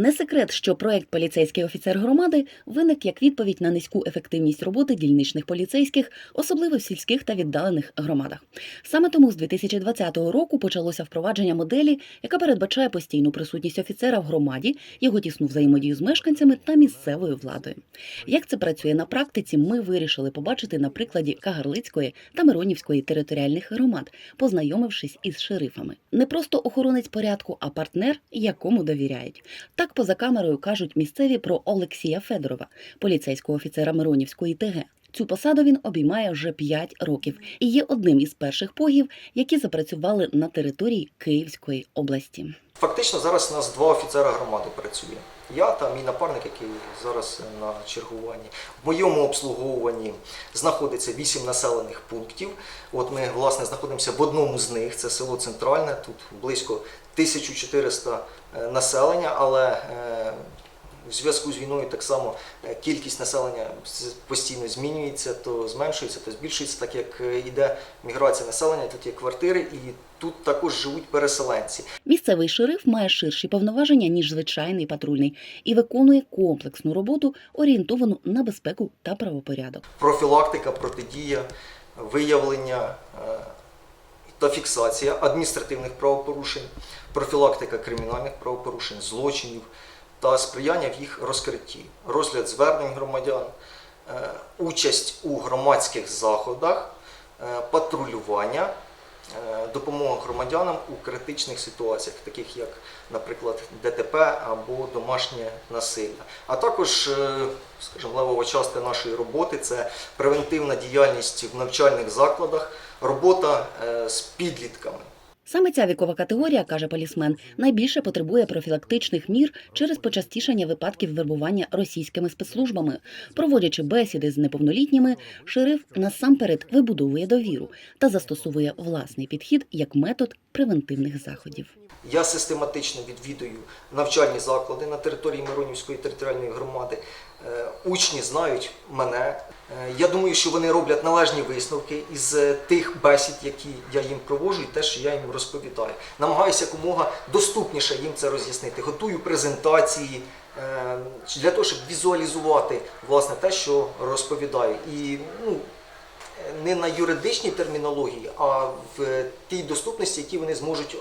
Не секрет, що проект поліцейський офіцер громади виник як відповідь на низьку ефективність роботи дільничних поліцейських, особливо в сільських та віддалених громадах. Саме тому з 2020 року почалося впровадження моделі, яка передбачає постійну присутність офіцера в громаді, його тісну взаємодію з мешканцями та місцевою владою. Як це працює на практиці, ми вирішили побачити на прикладі Кагарлицької та Миронівської територіальних громад, познайомившись із шерифами. Не просто охоронець порядку, а партнер, якому довіряють. Так поза камерою кажуть місцеві про Олексія Федорова, поліцейського офіцера Миронівської ТГ. Цю посаду він обіймає вже 5 років і є одним із перших погів, які запрацювали на території Київської області. Фактично зараз у нас два офіцера громади працює. Я та мій напарник, який зараз на чергуванні. В моєму обслуговуванні знаходиться 8 населених пунктів. От ми власне знаходимося в одному з них, це село Центральне, тут близько 1400 е, населення, але е, в зв'язку з війною так само е, кількість населення постійно змінюється, то зменшується, то збільшується, так як е, йде міграція населення, тут є квартири і тут також живуть переселенці. Місцевий шериф має ширші повноваження ніж звичайний патрульний і виконує комплексну роботу, орієнтовану на безпеку та правопорядок. профілактика, протидія, виявлення е, та фіксація адміністративних правопорушень, профілактика кримінальних правопорушень, злочинів та сприяння в їх розкритті, розгляд звернень громадян, е, участь у громадських заходах, е, патрулювання. е, Допомога громадянам у критичних ситуаціях, таких як, наприклад, ДТП або домашнє насилля. А також, скажімо, левова частина нашої роботи це превентивна діяльність в навчальних закладах, робота з підлітками. Саме ця вікова категорія, каже полісмен, найбільше потребує профілактичних мір через почастішання випадків вербування російськими спецслужбами. Проводячи бесіди з неповнолітніми, шериф насамперед вибудовує довіру та застосовує власний підхід як метод превентивних заходів. Я систематично відвідую навчальні заклади на території Миронівської територіальної громади. Е, Учні знають мене. Е, Я думаю, що вони роблять належні висновки із е, тих бесід, які я їм проводжу, і те, що я їм розповідаю. Намагаюся якомога доступніше їм це роз'яснити. Готую презентації для того, щоб візуалізувати власне те, що розповідаю. І ну, не на юридичній термінології, а в тій доступності, які вони зможуть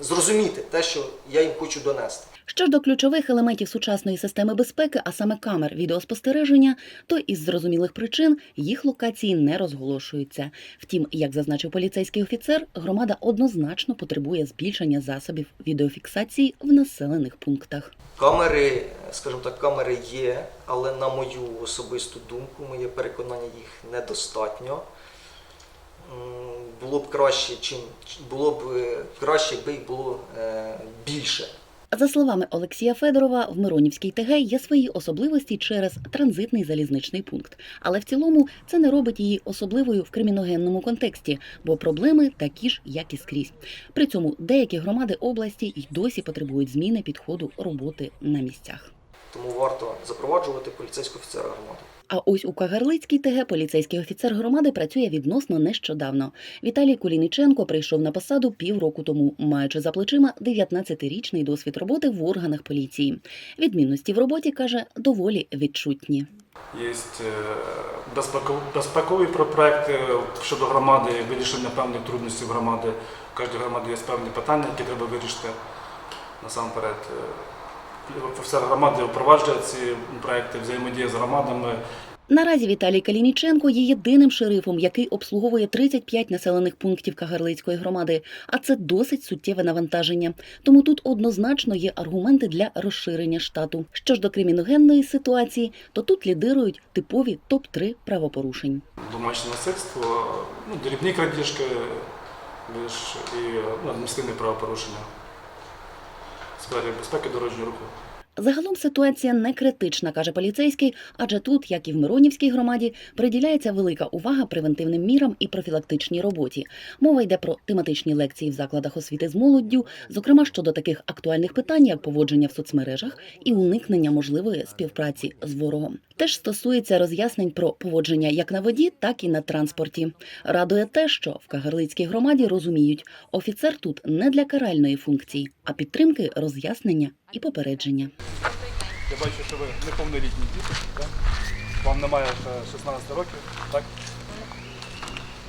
зрозуміти те, що я їм хочу донести. Що ж до ключових елементів сучасної системи безпеки, а саме камер відеоспостереження, то із зрозумілих причин їх локації не розголошуються. Втім, як зазначив поліцейський офіцер, громада однозначно потребує збільшення засобів відеофіксації в населених пунктах. Камери, скажімо так, камери є, але на мою особисту думку, моє переконання їх недостатньо. Було б краще, чим було б е, краще, якби їх було е, більше. За словами Олексія Федорова, в Миронівській ТГ є свої особливості через транзитний залізничний пункт. Але в цілому це не робить її особливою в криміногенному контексті, бо проблеми такі ж, як і скрізь. При цьому деякі громади області й досі потребують зміни підходу роботи на місцях. Тому варто запроваджувати поліцейського офіцера громади. А ось у Кагарлицькій ТГ поліцейський офіцер громади працює відносно нещодавно. Віталій Кулініченко прийшов на посаду півроку тому, маючи за плечима 19-річний досвід роботи в органах поліції. Відмінності в роботі каже доволі відчутні. Є безпекові, безпекові про- проекти щодо громади, вирішення певних трудностей громади. В кожній громаді є певні питання, які треба вирішити. Насамперед, е, офіцер громади впроваджує ці проекти, взаємодія з громадами. Наразі Віталій Калініченко є єдиним шерифом, який обслуговує 35 населених пунктів Кагарлицької громади, а це досить суттєве навантаження. Тому тут однозначно є аргументи для розширення штату. Що ж до криміногенної ситуації, то тут лідирують типові топ-3 правопорушень. Домашнє насильство, ну, дрібні крадіжки і ну, адміністративні правопорушення сфері безпеки дорожнього руху. Загалом ситуація не критична, каже поліцейський, адже тут, як і в Миронівській громаді, приділяється велика увага превентивним мірам і профілактичній роботі. Мова йде про тематичні лекції в закладах освіти з молоддю, зокрема щодо таких актуальних питань, як поводження в соцмережах і уникнення можливої співпраці з ворогом. Теж стосується роз'яснень про поводження як на воді, так і на транспорті. Радує те, що в Кагарлицькій громаді розуміють, офіцер тут не для каральної функції, а підтримки, роз'яснення і попередження. Я бачу, що ви неповнолітні діти, так? Вам немає ще 16 років, так?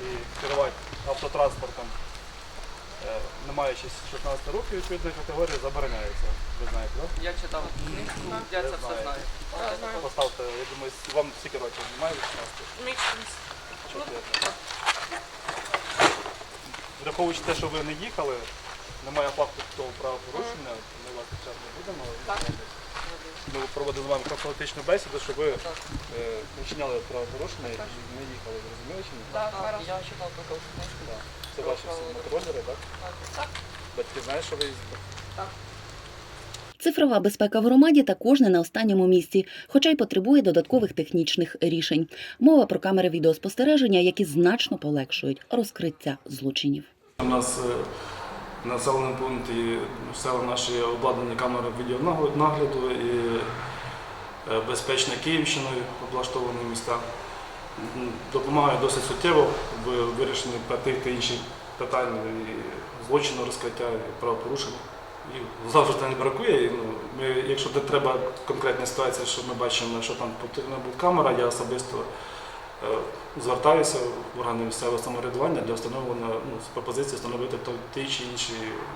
І керувати автотранспортом, е, не маючи 16 років, відповідної категорії забороняється. Ви знаєте, так? Я читав книжку, я це все знаю. Поставте, я думаю, вам скільки років немає 16? Чотири. Враховуючи те, що ви не їхали, немає факту того правопорушення, ми вас зараз не будемо. Ми проводили з вами профілактичну бесіду, щоб ви е, не вчиняли правопорушення і не їхали, ви розуміли чи ні? Так, я читав таку книжку. Це ваші всі мотороллери, так? Так. Батьки знають, що ви їздите? Цифрова безпека в громаді також не на останньому місці, хоча й потребує додаткових технічних рішень. Мова про камери відеоспостереження, які значно полегшують розкриття злочинів. У нас в населеному пункті все наші обладнані камери відеонагляду і е, безпечна Київщиною облаштовані міста. Допомагає досить суттєво в вирішенні тих та інших питань і злочину розкриття, і правопорушень. І завжди не бракує. І, ну, ми, якщо де треба конкретна ситуація, що ми бачимо, що там потрібна буде камера, я особисто звертаюся в органи місцевого самоврядування для встановлення ну, пропозиції встановити ті чи інші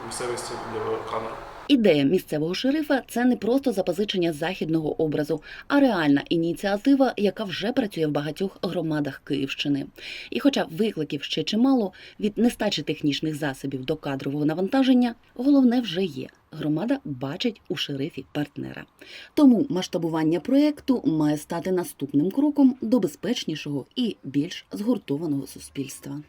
місцевості для камер. Ідея місцевого шерифа це не просто запозичення західного образу, а реальна ініціатива, яка вже працює в багатьох громадах Київщини. І хоча викликів ще чимало від нестачі технічних засобів до кадрового навантаження, головне вже є. Громада бачить у шерифі партнера. Тому масштабування проекту має стати наступним кроком до безпечнішого і більш згуртованого суспільства.